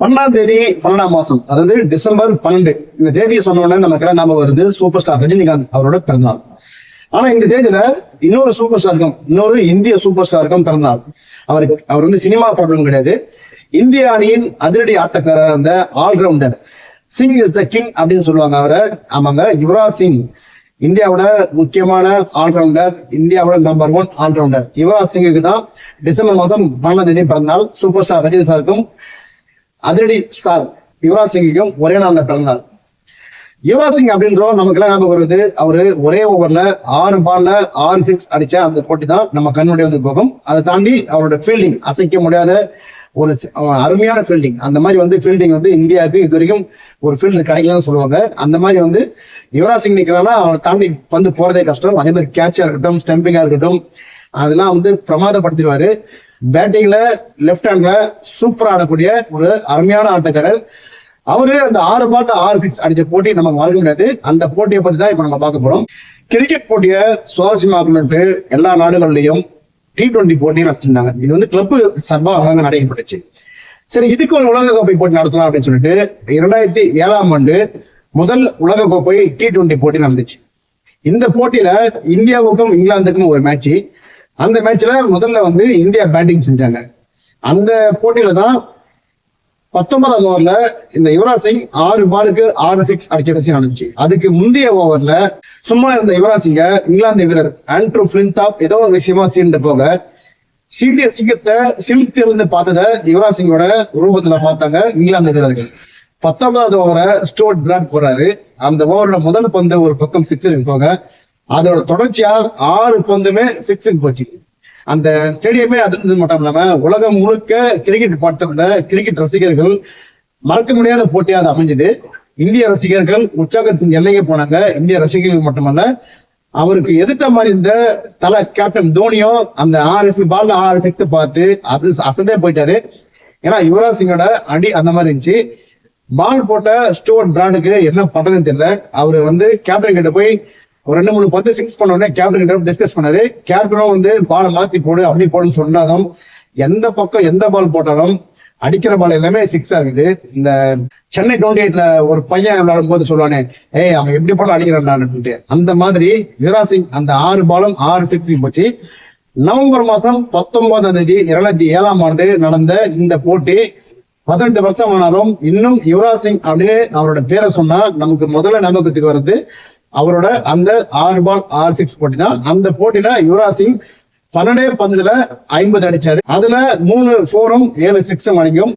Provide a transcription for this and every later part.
பன்னெண்டாம் தேதி பன்னெண்டாம் மாசம் அதாவது டிசம்பர் பன்னெண்டு. இந்த தேதியை சொன்ன உடனே நமக்கு எல்லாம் ஞாபகம் வருது? சூப்பர் ஸ்டார் ரஜினிகாந்த் அவரோட பிறந்தநாள். ஆனா இந்த தேதியில இன்னொரு சூப்பர் ஸ்டாருக்கும் இன்னொரு இந்திய சூப்பர் ஸ்டாருக்கும் பிறந்தநாள். அவருக்கு அவர் வந்து சினிமா ப்ராப்ளம் கிடையாது. இந்திய அணியின் அதிரடி ஆட்டக்காரர் அந்த all rounder Singh is the king அப்படின்னு சொல்லுவாங்க அவரை. ஆமாங்க யுவராஜ் சிங். இந்தியாவோட முக்கியமான ஆல்ரவுண்டர் இந்தியாவோட number one all rounder Yuvraj சிங்குக்கு தான் டிசம்பர் மாசம் பன்னெண்டாம் தேதி பிறந்தநாள். சூப்பர் ஸ்டார் ரஜினி சாருக்கும் அதிரடி ஸ்டார் யுவராஜ் சிங்குக்கும் ஒரே நாள்ல பிறந்தாள் யுவராஜ் சிங் அப்படின்றோம் நமக்கு எல்லாம் ஞாபகம் வருது. அவரு ஒரே ஓவர்ல ஆறு பால்ல ஆறு சிக்ஸ் அடிச்ச அந்த போட்டி தான் நம்ம கண்ணுடைய வந்து போகும் அதை தாண்டி அவரோட ஃபீல்டிங் அசைக்க முடியாத ஒரு அருமையான ஃபீல்டிங் அந்த மாதிரி வந்து ஃபீல்டிங் வந்து இந்தியாவுக்கு இது வரைக்கும் ஒரு ஃபீல்டு கிடைக்கலன்னு சொல்லுவாங்க. அந்த மாதிரி வந்து யுவராஜ் சிங் நிக்கிறானா அவனை தாண்டி பந்து போறதே கஷ்டம். அதே மாதிரி கேட்சா இருக்கட்டும் ஸ்டம்பிங்கா இருக்கட்டும் அதெல்லாம் வந்து பிரமாதப்படுத்திடுவாரு. பேட்டிங்ல லெஃப்ட் ஹேண்ட்ல சூப்பரா ஆடக்கூடிய ஒரு அருமையான ஆட்டக்காரர். அவரு அந்த ஆறு பாட்டு ஆறு சிக்ஸ் அடிச்ச போட்டி நம்ம மறக்க முடியாது அந்த போட்டியை பத்தி தான் இப்ப நம்ம பார்க்க போறோம். கிரிக்கெட் போட்டியை சுவாரஸ்யமாக்கணும்ட்டு எல்லா நாடுகள்லயும் டி டுவெண்டி போட்டி நடத்திருந்தாங்க. இது வந்து கிளப் சார்பா அவங்க நடைபெற்றுச்சு. சரி இதுக்கு ஒரு உலக கோப்பை போட்டி நடத்தலாம் அப்படின்னு சொல்லிட்டு இரண்டாயிரத்தி ஏழாம் ஆண்டு முதல் உலக கோப்பை டி டுவெண்டி போட்டி நடந்துச்சு. இந்த போட்டியில இந்தியாவுக்கும் இங்கிலாந்துக்கும் ஒரு மேட்ச் அந்த மேட்ச்ல முதல்ல வந்து இந்தியா பேட்டிங் செஞ்சாங்க. அந்த போட்டியில தான் பத்தொன்பதாவது ஓவர்ல இந்த யுவராஜ் சிங் ஆறு பாலுக்கு ஆறு சிக்ஸ் அடிச்ச கடைசி நடந்துச்சு. அதுக்கு முந்தைய ஓவர்ல சும்மா இருந்த யுவராஜ் சிங்க இங்கிலாந்து வீரர் ஆண்ட்ரூ பிளின்தாப் ஏதோ ஒரு விஷயமா சீண்டு போக சீட்டிய சிங்கத்தை சிலித்து இருந்து பார்த்ததை யுவராஜ் சிங்கோட ரூபத்துல பார்த்தாங்க இங்கிலாந்து வீரர்கள். பத்தொன்பதாவது ஓவரை ஸ்டோர்ட் பிராட் போறாரு. அந்த ஓவரோட முதல் பந்து ஒரு பக்கம் சிக்ஸுக்கு போக அதோட தொடர்ச்சியா ஆறு பந்துமே சிக்ஸுக்கு போச்சு. அந்த ஸ்டேடியமே அது மட்டும் இல்லாம உலகம் முழுக்க கிரிக்கெட் பார்த்திருந்த கிரிக்கெட் ரசிகர்கள் மறக்க முடியாத போட்டியாக அது அமைஞ்சது. இந்திய ரசிகர்கள் உற்சாகத்தின் எல்லையே போனாங்க. இந்திய ரசிகர்கள் மட்டுமல்ல அவருக்கு எதிர்த்த மாதிரி இருந்த தலை கேப்டன் தோனியும் அந்த ஆறு பால்ல ஆறு சிக்ஸ் பார்த்து அது அசந்தே போயிட்டாரு. ஏன்னா யுவராஜ் சிங்கோட அடி அந்த மாதிரி இருந்துச்சு. பால் போட்ட ஸ்டோட் பிராண்டுக்கு என்ன பண்றதுன்னு தெரியல. அவரு வந்து கேப்டன் கிட்ட போய் ஒரு ரெண்டு மூணு பத்து சிக்ஸ் பண்ண உடனே கேப்டன் கிட்ட டிஸ்கஸ் பண்ணாரு. கேப்டனும் வந்து பாலை மாத்தி போடு அப்படி போடுன்னு சொன்னாலும் எந்த பக்கம் எந்த பால் போட்டாலும் அடிக்கிற பால் எல்லாமே சிக்ஸா இருக்குது. இந்த சென்னை டுவெண்ட்டி எயிட்ல ஒரு பையன் விளையாடும் போது சொல்லுவானே ஏய் அவன் எப்படி போல அடிக்கிறான்டான்ட்டு அந்த மாதிரி யுவராஜ் சிங் அந்த ஆறு பாலும் ஆறு சிக்ஸையும் போச்சு. நவம்பர் மாசம் பத்தொன்பதாம் தேதி இரண்டாயிரத்தி ஏழாம் ஆண்டு நடந்த இந்த போட்டி பதினெட்டு வருஷம் ஆனாலும் இன்னும் யுவராஜ் சிங் அப்படின்னு அவரோட பேரை சொன்னா நமக்கு முதல்ல ஞாபகத்துக்கு வருது அவரோட அந்த ஆறு பால் ஆறு சிக்ஸ் போட்டி தான் அந்த போட்டியில யுவராஜ் சிங் பன்னெண்டே பந்துல ஐம்பது அடிச்சாரு. அதுல மூணு ஃபோரும் ஏழு சிக்ஸும் அடிக்கும்.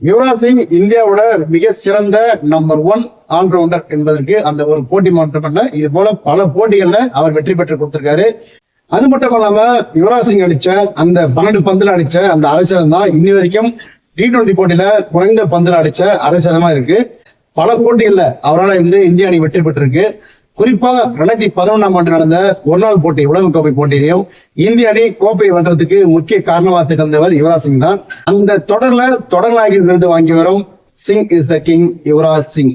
யுவராஜ் சிங் இந்தியாவோட மிக சிறந்த நம்பர் ஒன் ஆல்ரவுண்டர் என்பதற்கு அந்த ஒரு போட்டி மட்டுமல்ல இது போல பல போட்டிகள்ல அவர் வெற்றி பெற்று கொடுத்திருக்காரு. அது மட்டும் இல்லாம யுவராஜ் சிங் அடிச்ச அந்த பன்னெண்டு பந்துல அடிச்ச அந்த அரசியல் தான் இன்னி வரைக்கும் டி டுவெண்டி போட்டியில குறைந்த பந்துல அடிச்ச அரசியலமா இருக்கு. பல போட்டிகள்ல அவரால் வந்து இந்திய அணி வெற்றி பெற்றிருக்கு. குறிப்பா ரெண்டாயிரத்தி பதினொன்றாம் ஆண்டு நடந்த ஒரு நாள் போட்டி உலக கோப்பை போட்டியிலையும் இந்திய அணி கோப்பை வென்றதுக்கு முக்கிய காரணமாக திகழ்ந்தவர் யுவராஜ் சிங் தான். அந்த தொடர்ல தொடர் நாயகன் விருது வாங்கி வரும் Singh is the king Yuvraj Singh.